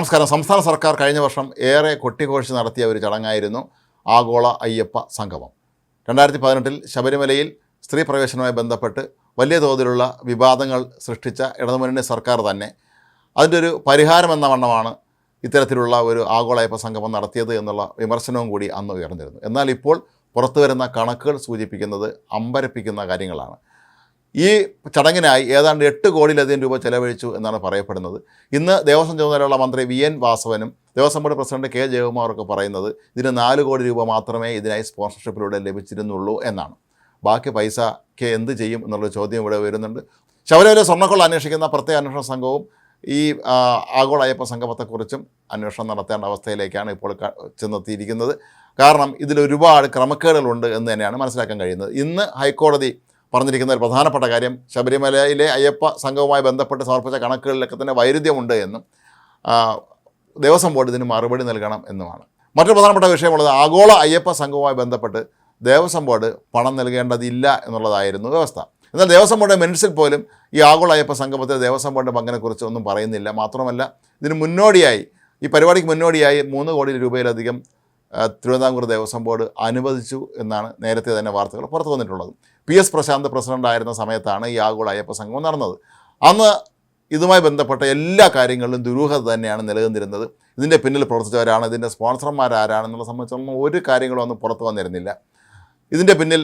നമസ്കാരം. സംസ്ഥാന സർക്കാർ കഴിഞ്ഞ വർഷം ഏറെ കൊട്ടിഘോഷിച്ച് നടത്തിയ ഒരു ചടങ്ങായിരുന്നു ആഗോള അയ്യപ്പ സംഗമം. രണ്ടായിരത്തി പതിനെട്ടിൽ ശബരിമലയിൽ സ്ത്രീ പ്രവേശനവുമായി ബന്ധപ്പെട്ട് വലിയ തോതിലുള്ള വിവാദങ്ങൾ സൃഷ്ടിച്ച ഇടതുമുന്നണി സർക്കാർ തന്നെ അതിന്റെ ഒരു പരിഹാരം എന്ന വണ്ണമാണ് ഇത്തരത്തിലുള്ള ഒരു ആഗോള അയ്യപ്പ സംഗമം നടത്തിയത് എന്നുള്ള വിമർശനവും കൂടി അന്ന് ഉയർന്നിരുന്നു. എന്നാൽ ഇപ്പോൾ പുറത്തു വരുന്ന കണക്കുകൾ സൂചിപ്പിക്കുന്നത് അമ്പരപ്പിക്കുന്ന കാര്യങ്ങളാണ്. ഈ ചടങ്ങിനായി ഏതാണ്ട് എട്ട് കോടിയിലധികം രൂപ ചെലവഴിച്ചു എന്നാണ് പറയപ്പെടുന്നത്. ഇന്ന് ദേവസ്വം ചുമതലയുള്ള മന്ത്രി വി എൻ വാസവനും ദേവസ്വം ബോർഡ് പ്രസിഡന്റ് കെ ജയകുമാറൊക്കെ പറയുന്നത് ഇതിന് നാല് കോടി രൂപ മാത്രമേ ഇതിനായി സ്പോൺസർഷിപ്പിലൂടെ ലഭിച്ചിരുന്നുള്ളൂ എന്നാണ്. ബാക്കി പൈസയ്ക്ക് എന്ത് ചെയ്യും എന്നുള്ളൊരു ചോദ്യം ഇവിടെ വരുന്നുണ്ട്. ശബരിമല സ്വർണക്കൊള്ള അന്വേഷിക്കുന്ന പ്രത്യേക അന്വേഷണ സംഘവും ഈ ആഗോള അയ്യപ്പ സംഗമത്തെക്കുറിച്ചും അന്വേഷണം നടത്തേണ്ട അവസ്ഥയിലേക്കാണ് ഇപ്പോൾ ചെന്നെത്തിയിരിക്കുന്നത്. കാരണം ഇതിലൊരുപാട് ക്രമക്കേടുകളുണ്ട് എന്ന് തന്നെയാണ് മനസ്സിലാക്കാൻ കഴിയുന്നത്. ഇന്ന് ഹൈക്കോടതി പറഞ്ഞിരിക്കുന്ന ഒരു പ്രധാനപ്പെട്ട കാര്യം ശബരിമലയിലെ അയ്യപ്പ സംഘവുമായി ബന്ധപ്പെട്ട് സമർപ്പിച്ച കണക്കുകളിലൊക്കെ തന്നെ വൈരുദ്ധ്യമുണ്ട് എന്നും ദേവസ്വം ബോർഡ് ഇതിന് മറുപടി നൽകണം എന്നുമാണ്. മറ്റൊരു പ്രധാനപ്പെട്ട വിഷയമുള്ളത് ആഗോള അയ്യപ്പ സംഘവുമായി ബന്ധപ്പെട്ട് ദേവസ്വം ബോർഡ് പണം നൽകേണ്ടതില്ല എന്നുള്ളതായിരുന്നു വ്യവസ്ഥ. എന്നാൽ ദേവസ്വം ബോർഡ് മിനിറ്റ്സിൽ പോലും ഈ ആഗോള അയ്യപ്പ സംഗമത്തിൽ ദേവസ്വം ബോർഡ് പങ്കിനെക്കുറിച്ച് ഒന്നും പറയുന്നില്ല. മാത്രമല്ല ഇതിന് മുന്നോടിയായി ഈ പരിപാടിക്ക് മുന്നോടിയായി മൂന്ന് കോടി രൂപയിലധികം തിരുവിതാംകൂർ ദേവസ്വം ബോർഡ് അനുവദിച്ചു എന്നാണ് നേരത്തെ തന്നെ വാർത്തകൾ പുറത്തു വന്നിട്ടുള്ളത്. പി എസ് പ്രശാന്ത് പ്രസിഡന്റായിരുന്ന സമയത്താണ് ഈ ആഗോള അയ്യപ്പ സംഗമം നടന്നത്. അന്ന് ഇതുമായി ബന്ധപ്പെട്ട എല്ലാ കാര്യങ്ങളിലും ദുരൂഹത തന്നെയാണ് നിലനിന്നിരുന്നത്. ഇതിന്റെ പിന്നിൽ പ്രവർത്തിച്ചവരാണ് ഇതിന്റെ സ്പോൺസർമാർ ആരാണെന്നുള്ള സംബന്ധിച്ചൊന്നും ഒരു കാര്യങ്ങളും ഒന്നും പുറത്തു വന്നിരുന്നില്ല. ഇതിന്റെ പിന്നിൽ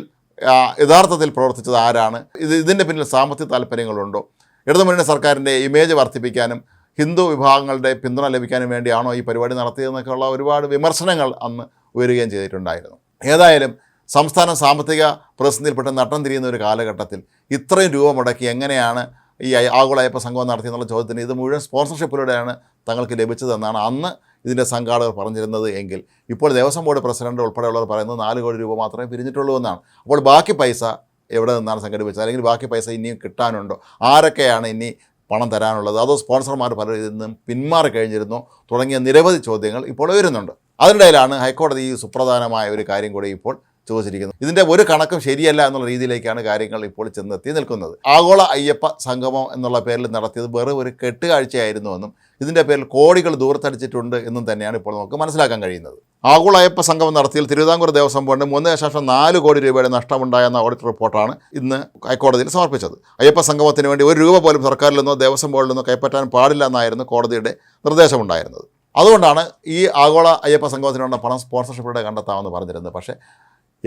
യഥാർത്ഥത്തിൽ പ്രവർത്തിച്ചത് ആരാണ്? ഇത് ഇതിന്റെ പിന്നിൽ സാമ്പത്തിക താല്പര്യങ്ങളുണ്ടോ? ഇടതുമുന്നണി സർക്കാരിന്റെ ഇമേജ് വർദ്ധിപ്പിക്കാനും ഹിന്ദു വിഭാഗങ്ങളുടെ പിന്തുണ ലഭിക്കാനും വേണ്ടിയാണോ ഈ പരിപാടി നടത്തിയതെന്നൊക്കെയുള്ള ഒരുപാട് വിമർശനങ്ങൾ അന്ന് ഉയരുകയും ചെയ്തിട്ടുണ്ടായിരുന്നു. ഏതായാലും സംസ്ഥാന സാമ്പത്തിക പ്രതിസന്ധിയിൽപ്പെട്ട് നട്ടം തിരിയുന്ന ഒരു കാലഘട്ടത്തിൽ ഇത്രയും രൂപ മുടക്കി എങ്ങനെയാണ് ഈ ആഗോള അയ്യപ്പ സംഘം നടത്തിയെന്നുള്ള ചോദ്യത്തിന് ഇത് മുഴുവൻ സ്പോൺസർഷിപ്പിലൂടെയാണ് തങ്ങൾക്ക് ലഭിച്ചതെന്നാണ് അന്ന് ഇതിന്റെ സംഘാടകർ പറഞ്ഞിരുന്നത് എങ്കിൽ. ഇപ്പോൾ ദേവസ്വം ബോർഡ് പ്രസിഡന്റ് ഉൾപ്പെടെയുള്ളവർ പറയുന്നത് നാല് കോടി രൂപ മാത്രമേ പിരിഞ്ഞിട്ടുള്ളൂ എന്നാണ്. അപ്പോൾ ബാക്കി പൈസ എവിടെ നിന്നാണ് സംഘടിപ്പിച്ചത്? അല്ലെങ്കിൽ ബാക്കി പൈസ ഇനിയും കിട്ടാനുണ്ടോ? ആരൊക്കെയാണ് ഇനി പണം തരാനുള്ളത്. അതോ സ്പോൺസർമാർ പലരും ഇതിൽ നിന്നും പിന്മാറി കഴിഞ്ഞിരുന്നോ തുടങ്ങിയ നിരവധി ചോദ്യങ്ങൾ ഇപ്പോൾ വരുന്നുണ്ട് അതിനിടയിലാണ് ഹൈക്കോടതി ഈ സുപ്രധാനമായ ഒരു കാര്യം കൂടി ഇപ്പോൾ ചോദിച്ചിരിക്കുന്നത് ഇതിന്റെ ഒരു കണക്കും ശരിയല്ല എന്നുള്ള രീതിയിലേക്കാണ് കാര്യങ്ങൾ ഇപ്പോൾ ചെന്നെത്തി നിൽക്കുന്നത്. ആഗോള അയ്യപ്പ സംഗമം എന്നുള്ള പേരിൽ നടത്തിയത് വെറും ഒരു കെട്ടുകാഴ്ചയായിരുന്നുവെന്നും ഇതിന്റെ പേരിൽ കോടികൾ ദൂരത്തടിച്ചിട്ടുണ്ട് എന്നും തന്നെയാണ് ഇപ്പോൾ നമുക്ക് മനസ്സിലാക്കാൻ കഴിയുന്നത്. ആഗോള അയ്യപ്പ സംഗമം നടത്തിയതിൽ തിരുവിതാംകൂർ ദേവസ്വം ബോർഡിന് മൂന്ന് ദശാംശം നാല് കോടി രൂപയുടെ നഷ്ടമുണ്ടായെന്ന ഓഡിറ്റ് റിപ്പോർട്ടാണ് ഇന്ന് ഹൈക്കോടതിയിൽ സമർപ്പിച്ചത്. അയ്യപ്പ സംഗമത്തിന് വേണ്ടി ഒരു രൂപ പോലും സർക്കാരിൽ നിന്നോ ദേവസ്വം ബോർഡിൽ നിന്നോ കൈപ്പറ്റാൻ പാടില്ല എന്നായിരുന്നു കോടതിയുടെ നിർദ്ദേശമുണ്ടായിരുന്നത്. അതുകൊണ്ടാണ് ഈ ആഗോള അയ്യപ്പ സംഗമത്തിനുള്ള പണം സ്പോൺസർഷിപ്പിലൂടെ കണ്ടെത്താമെന്ന് പറഞ്ഞിരുന്നത്. പക്ഷേ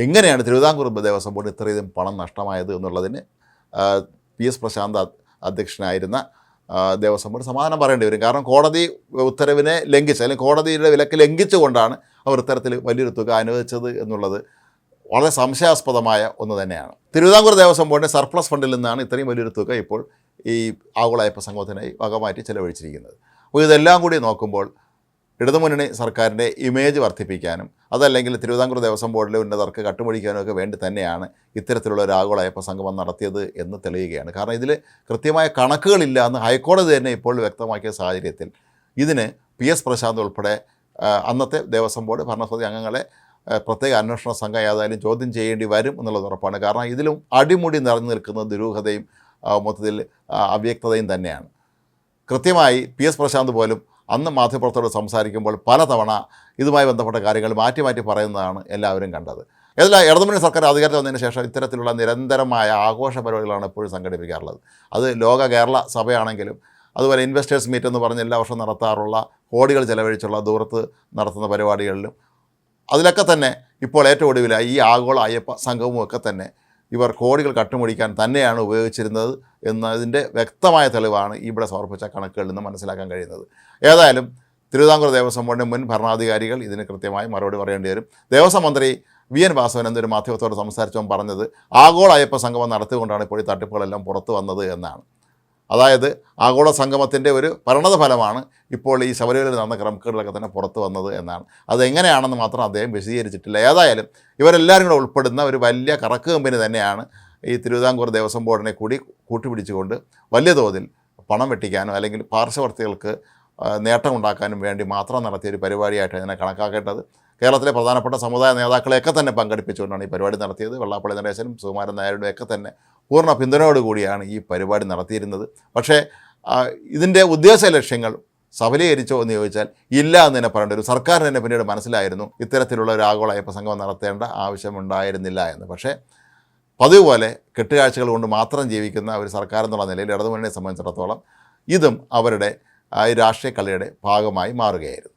എങ്ങനെയാണ് തിരുവിതാംകൂർ ദേവസ്വം ബോർഡ് ഇത്രയധികം പണം നഷ്ടമായത് എന്നുള്ളതിന് പി എസ് പ്രശാന്ത് അധ്യക്ഷനായിരുന്ന ദേവസ്വം ബോർഡ് സമാധാനം പറയേണ്ടി വരും. കാരണം കോടതി ഉത്തരവിനെ ലംഘിച്ച് അല്ലെങ്കിൽ കോടതിയുടെ വിലക്ക് ലംഘിച്ചുകൊണ്ടാണ് അവർ ഇത്തരത്തിൽ വലിയൊരു തുക അനുവദിച്ചത് എന്നുള്ളത് വളരെ സംശയാസ്പദമായ ഒന്ന് തന്നെയാണ്. തിരുവിതാംകൂർ ദേവസ്വം ബോർഡിന്റെ സർപ്ലസ് ഫണ്ടിൽ നിന്നാണ് ഇത്രയും വലിയൊരു തുക ഇപ്പോൾ ഈ ആഗോള അയ്യപ്പ സംഘത്തിനായി വകമാറ്റി ചെലവഴിച്ചിരിക്കുന്നത്. അപ്പോൾ ഇതെല്ലാം കൂടി നോക്കുമ്പോൾ ഇടതുമുന്നണി സർക്കാരിന്റെ ഇമേജ് വർദ്ധിപ്പിക്കാനും അതല്ലെങ്കിൽ തിരുവിതാംകൂർ ദേവസ്വം ബോർഡിലെ ഉന്നതർക്ക് കട്ടുപിടിക്കാനും ഒക്കെ വേണ്ടി തന്നെയാണ് ഇത്തരത്തിലുള്ള ഒരു ആഗോള അയ്യപ്പ സംഗമം നടത്തിയത് എന്ന് തെളിയുകയാണ്. കാരണം ഇതിൽ കൃത്യമായ കണക്കുകളില്ല എന്ന് ഹൈക്കോടതി തന്നെ ഇപ്പോൾ വ്യക്തമാക്കിയ സാഹചര്യത്തിൽ. ഇതിന് പി എസ് പ്രശാന്ത് ഉൾപ്പെടെ അന്നത്തെ ദേവസ്വം ബോർഡ് ഭരണസമിതി അംഗങ്ങളെ പ്രത്യേക അന്വേഷണ സംഘം ഏതായാലും ചോദ്യം ചെയ്യേണ്ടി വരും എന്നുള്ളത് ഉറപ്പാണ്. കാരണം ഇതിലും അടിമുടി നിറഞ്ഞു നിൽക്കുന്ന ദുരൂഹതയും മൊത്തത്തിൽ അവ്യക്തതയും തന്നെയാണ്. കൃത്യമായി പി എസ് പ്രശാന്ത് പോലും അന്ന് മാധ്യമപ്രവർത്തകരോട് സംസാരിക്കുമ്പോൾ പലതവണ ഇതുമായി ബന്ധപ്പെട്ട കാര്യങ്ങൾ മാറ്റി മാറ്റി പറയുന്നതാണ് എല്ലാവരും കണ്ടത്. ഏതെല്ലാം ഇടതുമുന്നണി സർക്കാർ അധികാരത്തിൽ വന്നതിന് ശേഷം ഇത്തരത്തിലുള്ള നിരന്തരമായ ആഘോഷ പരിപാടികളാണ് എപ്പോഴും സംഘടിപ്പിക്കാറുള്ളത്. അത് ലോക കേരള സഭയാണെങ്കിലും അതുപോലെ ഇൻവെസ്റ്റേഴ്സ് മീറ്റ് എന്ന് പറഞ്ഞ് എല്ലാ വർഷവും നടത്താറുള്ള കോടികൾ ചെലവഴിച്ചുള്ള ദൂരത്ത് നടത്തുന്ന പരിപാടികളിലും അതിലൊക്കെ തന്നെ ഇപ്പോൾ ഏറ്റവും ഒടുവിലായി ഈ ആഗോള അയ്യപ്പ സംഘവും ഒക്കെ തന്നെ ഇവർ കോടികൾ കട്ടുമുടിക്കാൻ തന്നെയാണ് ഉപയോഗിച്ചിരുന്നത് എന്നതിന്റെ വ്യക്തമായ തെളിവാണ് ഇവിടെ സമർപ്പിച്ച കണക്കുകളിൽ നിന്ന് മനസ്സിലാക്കാൻ കഴിയുന്നത്. ഏതായാലും തിരുവിതാംകൂർ ദേവസ്വം ബോർഡിന്റെ മുൻ ഭരണാധികാരികൾ ഇതിന് കൃത്യമായി മറുപടി പറയേണ്ടി വരും. ദേവസ്വം മന്ത്രി വി എൻ വാസവൻ എന്നൊരു മാധ്യമത്തോട് സംസാരിച്ചവൻ പറഞ്ഞത് ആഗോള അയ്യപ്പ സംഗമം നടത്തിക്കൊണ്ടാണ് ഇപ്പോൾ ഈ തട്ടിപ്പുകളെല്ലാം പുറത്തു വന്നത് എന്നാണ്. അതായത് ആഗോള സംഗമത്തിന്റെ ഒരു പരിണത ഫലമാണ് ഇപ്പോൾ ഈ ശബരിമലയിൽ നടന്ന ക്രമക്കേടുകളൊക്കെ തന്നെ പുറത്തു വന്നത് എന്നാണ്. അതെങ്ങനെയാണെന്ന് മാത്രം അദ്ദേഹം വിശദീകരിച്ചിട്ടില്ല. ഏതായാലും ഇവരെല്ലാവരും കൂടെ ഉൾപ്പെടുന്ന ഒരു വലിയ കറക്ക് കമ്പനി തന്നെയാണ് ഈ തിരുവിതാംകൂർ ദേവസ്വം ബോർഡിനെ കൂടി കൂട്ടുപിടിച്ചുകൊണ്ട് വലിയ തോതിൽ പണം വെട്ടിക്കാനോ അല്ലെങ്കിൽ പാർശ്വവർത്തികൾക്ക് നേട്ടമുണ്ടാക്കാനും വേണ്ടി മാത്രം നടത്തിയ ഒരു പരിപാടിയായിട്ട് ഇതിനെ കണക്കാക്കേണ്ടത്. കേരളത്തിലെ പ്രധാനപ്പെട്ട സമുദായ നേതാക്കളെയൊക്കെ തന്നെ പങ്കെടുപ്പിച്ചുകൊണ്ടാണ് ഈ പരിപാടി നടത്തിയത്. വെള്ളാപ്പള്ളി നടേശനും സുകുമാരൻ നായരുടെ ഒക്കെ തന്നെ പൂർണ പിന്തുണയോടുകൂടിയാണ് ഈ പരിപാടി നടത്തിയിരുന്നത്. പക്ഷേ ഇതിന്റെ ഉദ്ദേശ ലക്ഷ്യങ്ങൾ സഫലീകരിച്ചോ എന്ന് ചോദിച്ചാൽ ഇല്ല എന്ന് തന്നെ പറയേണ്ട ഒരു സർക്കാരിന് തന്നെ പിന്നീട് മനസ്സിലായിരുന്നു. ഇത്തരത്തിലുള്ള ഒരു ആഗോള അയ്യപ്പ സംഗമം നടത്തേണ്ട ആവശ്യമുണ്ടായിരുന്നില്ല എന്ന്. പക്ഷേ പതിവ് പോലെ കെട്ടുകാഴ്ചകൾ കൊണ്ട് മാത്രം ജീവിക്കുന്ന ഒരു സർക്കാർ എന്നുള്ള നിലയിൽ ഇടതുമുന്നണിയെ സംബന്ധിച്ചിടത്തോളം ഇതും അവരുടെ ഈ രാഷ്ട്രീയ കളിയുടെ ഭാഗമായി മാറുകയായിരുന്നു.